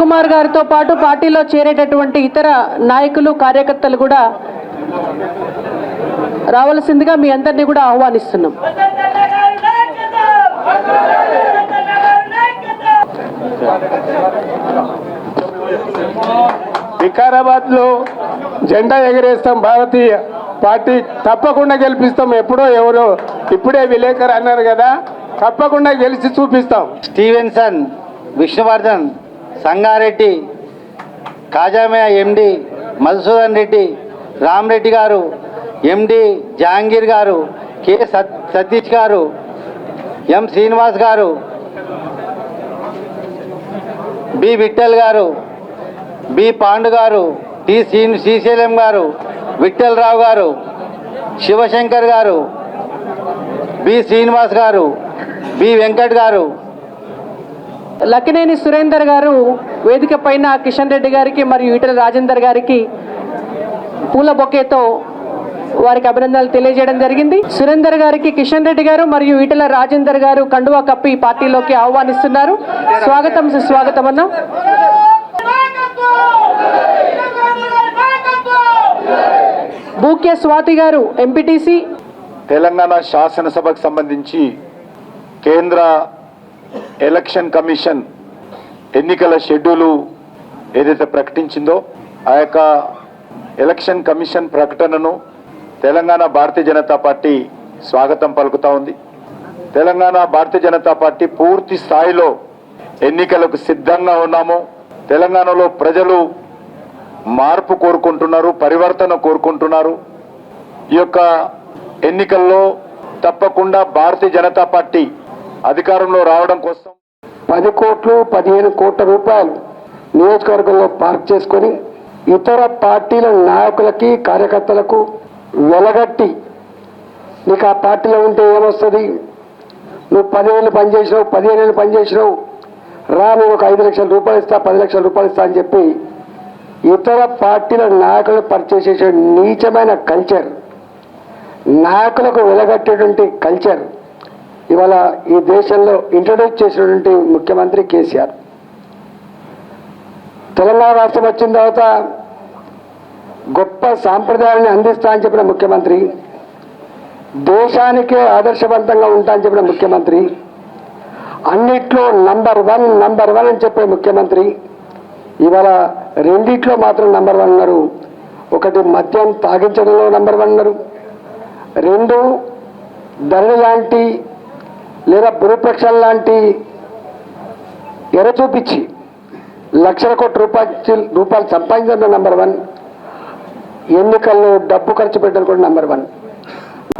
కుమార్ గారితో పాటు పార్టీలో చేరేటటువంటి ఇతర నాయకులు కార్యకర్తలు కూడా రావాల్సిందిగా మీ అందరినీ కూడా ఆహ్వానిస్తున్నాం. వికారాబాద్లో జెండా ఎగరేస్తాం భారతీయ పార్టీ. తప్పకుండా గెలిపిస్తాం ఎప్పుడో ఎవరో. ఇప్పుడే విలేకరు అన్నారు కదా తప్పకుండా గెలిచి చూపిస్తాం. స్టీవెన్సన్ విష్ణువర్ధన్ సంగారెడ్డి కాజామయ ఎండి మధుసూదన్ రెడ్డి రామరెడ్డి గారు ఎండి జహాంగీర్ గారు కె సత్ సతీష్ గారు ఎం శ్రీనివాస్ గారు బి విఠల్ గారు బి పాండు గారు టి శ్రీ శ్రీశైలం గారు విఠలరావు గారు శివశంకర్ గారు బి శ్రీనివాస్ గారు బి వెంకట్ గారు లక్కినేని సురేందర్ గారు వేదిక పైన కిషన్ రెడ్డి గారికి మరియు ఈటల రాజేందర్ గారికి పూల బొకేతో వారికి అభినందనలు తెలియజేయడం జరిగింది. సురేందర్ గారికి కిషన్ రెడ్డి గారు మరియు ఈటల రాజేందర్ గారు కండువా కప్పి పార్టీలోకి ఆహ్వానిస్తున్నారు. స్వాగతం సుస్వాగతం అన్న. బూకే స్వాతి గారు ఎంపీటీసీ తెలంగాణ శాసనసభకు సంబంధించి కేంద్ర ఎలక్షన్ కమిషన్ ఎన్నికల షెడ్యూలు ఏదైతే ప్రకటించిందో ఆ యొక్క ఎలక్షన్ కమిషన్ ప్రకటనను తెలంగాణ భారతీయ జనతా పార్టీ స్వాగతం పలుకుతా ఉంది. తెలంగాణ భారతీయ జనతా పార్టీ పూర్తి స్థాయిలో ఎన్నికలకు సిద్ధంగా ఉన్నాము. తెలంగాణలో ప్రజలు మార్పు కోరుకుంటున్నారు పరివర్తన కోరుకుంటున్నారు. ఈ యొక్క ఎన్నికల్లో తప్పకుండా భారతీయ జనతా పార్టీ అధికారంలో రావడం కోసం పది కోట్లు పదిహేను కోట్ల రూపాయలు నియోజకవర్గంలో పార్క్ చేసుకొని ఇతర పార్టీల నాయకులకి కార్యకర్తలకు వెలగట్టి నీకు ఆ పార్టీలో ఉంటే ఏమొస్తుంది? నువ్వు పదివేలు పనిచేసినావు పదిహేను పనిచేసినావు. రా నేను ఒక ఐదు లక్షల రూపాయలు ఇస్తా పది లక్షల రూపాయలు ఇస్తా అని చెప్పి ఇతర పార్టీల నాయకులు పరిచయం చేసే నీచమైన కల్చర్ నాయకులకు వెలగట్టేటువంటి కల్చర్ ఇవాళ ఈ దేశంలో ఇంట్రడ్యూస్ చేసినటువంటి ముఖ్యమంత్రి కేసీఆర్. తెలంగాణ రాష్ట్రం వచ్చిన తర్వాత గొప్ప సాంప్రదాయాన్ని అందిస్తా అని చెప్పిన ముఖ్యమంత్రి దేశానికే ఆదర్శవంతంగా ఉంటా అని చెప్పిన ముఖ్యమంత్రి అన్నిట్లో నంబర్ వన్ నంబర్ వన్ అని చెప్పే ముఖ్యమంత్రి ఇవాళ రెండిట్లో మాత్రం నంబర్ వన్ ఉన్నారు. ఒకటి మద్యం తాగించడంలో నంబర్ వన్ ఉన్నారు. రెండు ధరణి లాంటి లేదా బురపక్షాల లాంటి ఎర చూపించి లక్షల కోట్ల రూపాయలు రూపాయలు సంపాదించడం నెంబర్ వన్ ఎన్నికల్లో డబ్బు ఖర్చు పెట్టడం కూడా నెంబర్ వన్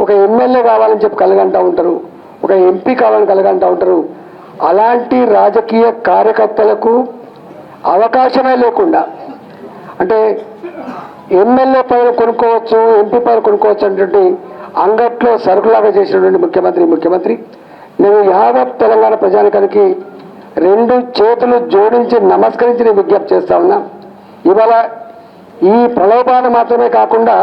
ఒక ఎమ్మెల్యే కావాలని చెప్పి కలగంటూ ఉంటారు. ఒక ఎంపీ కావాలని కలగంటూ ఉంటారు. అలాంటి రాజకీయ కార్యకర్తలకు అవకాశమే లేకుండా అంటే ఎమ్మెల్యే పైన కొనుక్కోవచ్చు ఎంపీ పైన కొనుక్కోవచ్చు అనేటువంటి అంగట్లో సరుకులాగా చేసినటువంటి ముఖ్యమంత్రి ముఖ్యమంత్రి. నేను యావత్ తెలంగాణ ప్రజానికానికి రెండు చేతులు జోడించి నమస్కరించి నేను విజ్ఞప్తి చేస్తా ఉన్నా. ఇవాళ ఈ ప్రలోభాన్ని మాత్రమే కాకుండా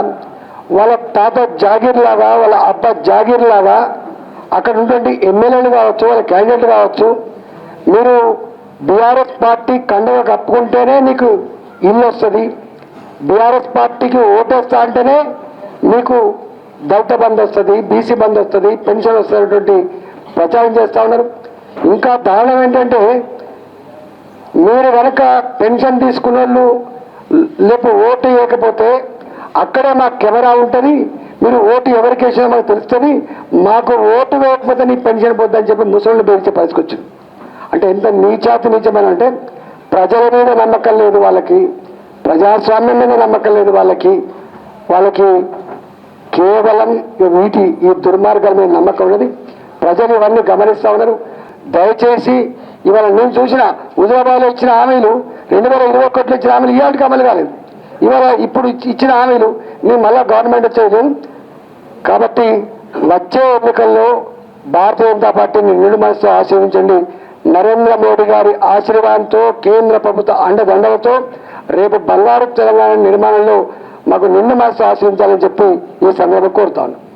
వాళ్ళ తాత జాగీర్ లాగా వాళ్ళ అబ్బ జాగీర్ లాగా అక్కడ ఉన్నటువంటి ఎమ్మెల్యేలు కావచ్చు వాళ్ళ క్యాండిడేట్ కావచ్చు మీరు బీఆర్ఎస్ పార్టీ కండవ కప్పుకుంటేనే నీకు ఇల్లు వస్తుంది. బీఆర్ఎస్ పార్టీకి ఓటేస్తా అంటేనే మీకు దళిత బంద్ వస్తుంది బీసీ బంద్ వస్తుంది పెన్షన్ వస్తున్నటువంటి ప్రచారం చేస్తూ ఉన్నారు. ఇంకా దారుణం ఏంటంటే మీరు కనుక పెన్షన్ తీసుకున్న వాళ్ళు లేకపోతే ఓటు వేయకపోతే అక్కడే మా కెమెరా ఉంటుంది మీరు ఓటు ఎవరికి వేసినా మాకు తెలుస్తుంది మాకు ఓటు వేయకపోతే నీ పెన్షన్ పోద్దని చెప్పి ముసలిని బెదిరించే పరిస్థితి అంటే ఎంత నీచాతి నీచమైన అంటే ప్రజల మీద నమ్మకం లేదు వాళ్ళకి ప్రజాస్వామ్యం మీద నమ్మకం లేదు వాళ్ళకి వాళ్ళకి కేవలం వీటి ఈ దుర్మార్గాల మీద నమ్మకం ఉన్నది. ప్రజలు ఇవన్నీ గమనిస్తూ ఉన్నారు. దయచేసి ఇవాళ నేను చూసిన హుజరాబాద్లో ఇచ్చిన హామీలు రెండు వేల ఇరవై ఒకటిలో ఇచ్చిన హామీలు ఇవాళకి అమలు కాలేదు. ఇవాళ ఇప్పుడు ఇచ్చిన హామీలు నేను మళ్ళా గవర్నమెంట్ వచ్చేది కాబట్టి వచ్చే ఎన్నికల్లో భారతీయ జనతా పార్టీని నిండు మనసుతో ఆశీర్వించండి నరేంద్ర మోడీ గారి ఆశీర్వాదంతో కేంద్ర ప్రభుత్వ అండదండలతో రేపు బంగారు తెలంగాణ నిర్మాణంలో మాకు నిండు మనసు ఆశీర్వించాలని చెప్పి ఈ సందర్భం కోరుతాను.